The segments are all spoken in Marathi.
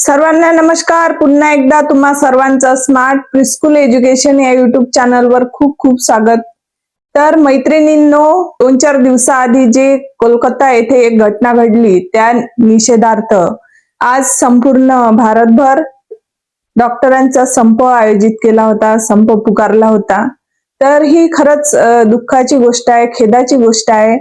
सर्वांना नमस्कार. पुन्हा एकदा तुम्हा सर्वांचं स्मार्ट प्रिस्कूल एज्युकेशन या युट्यूब चॅनलवर खूप खूप स्वागत. तर मैत्रिणींनो दोन चार दिवसाआधी जे कोलकाता येथे एक घटना घडली त्या निषेधार्थ आज संपूर्ण भारतभर डॉक्टरांचा संप आयोजित केला होता संप पुकारला होता. तर ही खरंच दुःखाची गोष्ट आहे खेदाची गोष्ट आहे.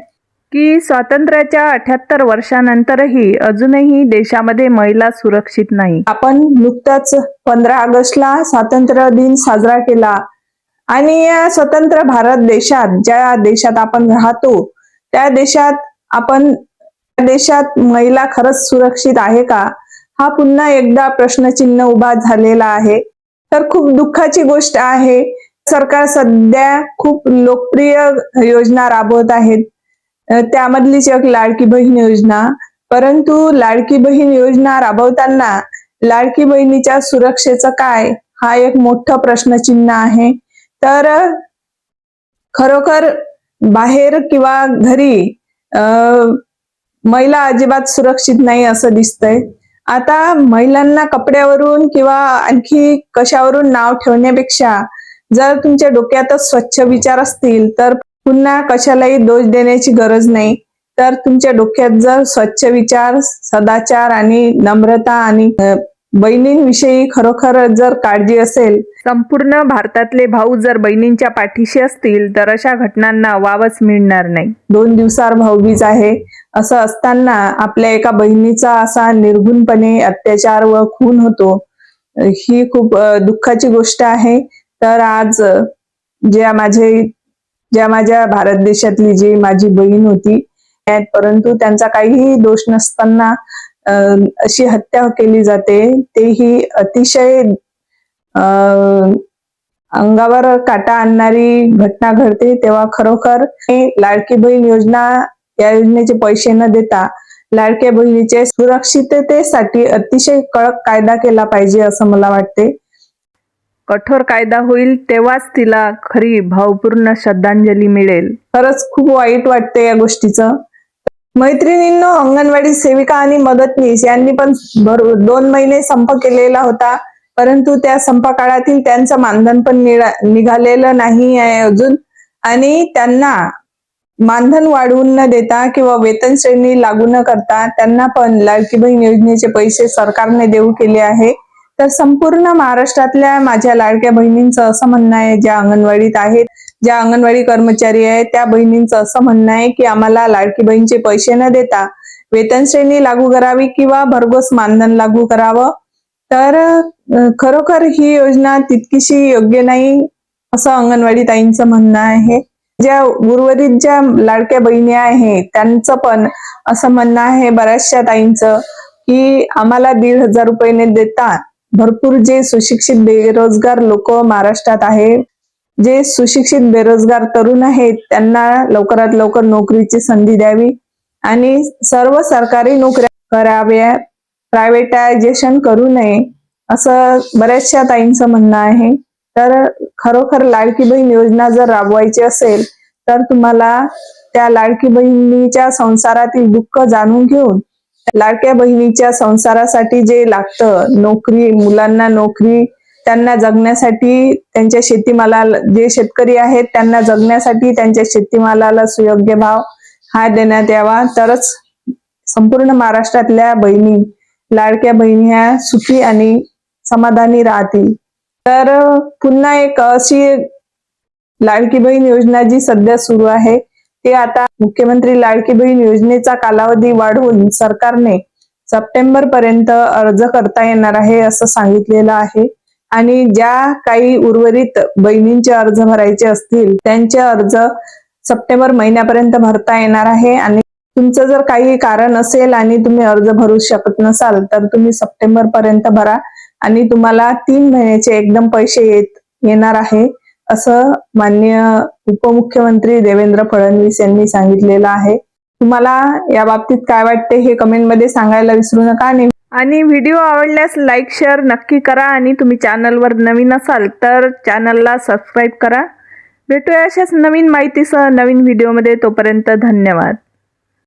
की स्वातंत्र्याच्या अठ्याहत्तर वर्षानंतरही अजूनही देशामध्ये महिला सुरक्षित नाही. आपण नुकताच पंधरा ऑगस्टला स्वातंत्र्य दिन साजरा केला. आणि या स्वतंत्र भारत देशात ज्या देशात आपण राहतो त्या देशात आपण देशात महिला खरंच सुरक्षित आहे का? हा पुन्हा एकदा प्रश्नचिन्ह उभा झालेला आहे. तर खूप दुःखाची गोष्ट आहे. सरकार सध्या खूप लोकप्रिय योजना राबवत आहेत. त्यामधलीच एक लाडकी बहीण योजना परंतु लाडकी बहीण योजना राबवताना लाडकी बहिणीच्या सुरक्षेचं काय हा एक मोठं प्रश्नचिन्ह आहे. तर खरोखर बाहेर किंवा घरी अ, महिला अजिबात सुरक्षित नाही असं दिसतंय. आता महिलांना कपड्यावरून किंवा आणखी कशावरून नाव ठेवण्यापेक्षा जर तुमच्या डोक्यातच स्वच्छ विचार असतील तर पुन्हा कशालाही दोष देण्याची गरज नाही. तर तुमच्या डोक्यात जर स्वच्छ विचार सदाचार आणि नम्रता आणि बहिणींविषयी खरोखर जर काळजी असेल. संपूर्ण भारतातले भाऊ जर बहिणींच्या पाठीशी असतील तर अशा घटनांना वावच मिळणार नाही. दोन दिवसावर भाऊबीज आहे. असं असताना आपल्या एका बहिणीचा असा निर्गुणपणे अत्याचार व खून होतो. ही खूप दुःखाची गोष्ट आहे. तर आज ज्या माझे ज्या माझ्या भारत देशातली जी माझी बहीण होती परंतु त्यांचा काहीही दोष नसताना अशी हत्या केली जाते. तेही अतिशय अ, अंगावर काटा आणणारी घटना घडते. तेव्हा खरोखर हे लाडकी बहीण योजना या योजनेचे पैसे न देता लाडक्या बहिणीचे सुरक्षिततेसाठी अतिशय कडक कायदा केला पाहिजे असं मला वाटते. कठोर कायदा होईल तेव्हाच तिला खरी भावपूर्ण श्रद्धांजली मिळेल. खरंच खूप वाईट वाटते या गोष्टीचं. मैत्रिणींनो अंगणवाडी सेविका आणि मदतनीस यांनी पण भरपूर दोन महिने संप केलेला होता परंतु त्या संप काळातील त्यांचं मानधन पण निघालेलं नाही आहे अजून. आणि त्यांना मानधन वाढवून न देता किंवा वेतन श्रेणी लागू न करता त्यांना पण लाडकी बहीण योजनेचे पैसे सरकारने देऊ केले आहे. तर संपूर्ण महाराष्ट्रातल्या माझ्या लाडक्या बहिणींचं असं म्हणणं आहे ज्या अंगणवाडीत आहेत ज्या अंगणवाडी कर्मचारी आहेत त्या बहिणींचं असं म्हणणं आहे की आम्हाला लाडकी बहिणीचे पैसे न देता वेतन श्रेणी लागू करावी किंवा भरघोस मानधन लागू करावं. तर खरोखर ही योजना तितकीशी योग्य नाही असं अंगणवाडी ताईंचं म्हणणं आहे. ज्या उर्वरित ज्या लाडक्या बहिणी आहेत त्यांचं पण असं म्हणणं आहे बऱ्याचशा ताईंचं की आम्हाला दीड हजार रुपये देतात देता भरपूर जे सुशिक्षित बेरोजगार लोक महाराष्ट्रात आहे जे सुशिक्षित बेरोजगार तरुण आहेत त्यांना लवकरात लवकर नोकरीची संधी द्यावी आणि सर्व सरकारी नोकऱ्या कराव्या प्रायव्हेटायझेशन करू नये असं बऱ्याचशा ताईंचं म्हणणं आहे. तर खरोखर लाडकी बहीण योजना जर राबवायची असेल तर तुम्हाला त्या लाडकी बहिणीच्या संसारातील दुःख जाणून घेऊन लाडक्या बहिणीच्या संसारासाठी जे लागतं नोकरी मुलांना नोकरी त्यांना जगण्यासाठी त्यांच्या शेतीमालाला जे शेतकरी आहेत त्यांना जगण्यासाठी त्यांच्या शेतीमालाला सुयोग्य भाव हा देण्यात यावा. तरच संपूर्ण महाराष्ट्रातल्या बहिणी लाडक्या बहिणी ह्या सुखी आणि समाधानी राहतील. तर पुन्हा एक अशी लाडकी बहीण योजना जी सध्या सुरू आहे ते आता मुख्यमंत्री लाडकी बहीण योजनेचा कालावधी वाढवून सरकारने सप्टेंबर पर्यंत अर्ज करता येणार आहे असं सांगितलेलं आहे. आणि ज्या काही उर्वरित बहिणींचे अर्ज भरायचे असतील त्यांचे अर्ज सप्टेंबर महिन्यापर्यंत भरता येणार आहे. आणि तुमचं जर काही कारण असेल आणि तुम्ही अर्ज भरू शकत नसाल तर तुम्ही सप्टेंबर पर्यंत भरा. आणि तुम्हाला तीन महिन्याचे एकदम पैसे येत येणार आहे. असं माननीय उपमुख्यमंत्री देवेंद्र फडणवीस यांनी सांगितलेलं आहे. तुम्हाला या बाबतीत काय वाटते हे कमेंटमध्ये सांगायला विसरू नका आणि आणि व्हिडिओ आवडल्यास लाईक शेअर नक्की करा आणि तुम्ही चॅनलवर नवीन असाल तर चॅनलला सबस्क्राईब करा. भेटूया अशाच नवीन माहितीसह नवीन व्हिडिओमध्ये. तोपर्यंत धन्यवाद.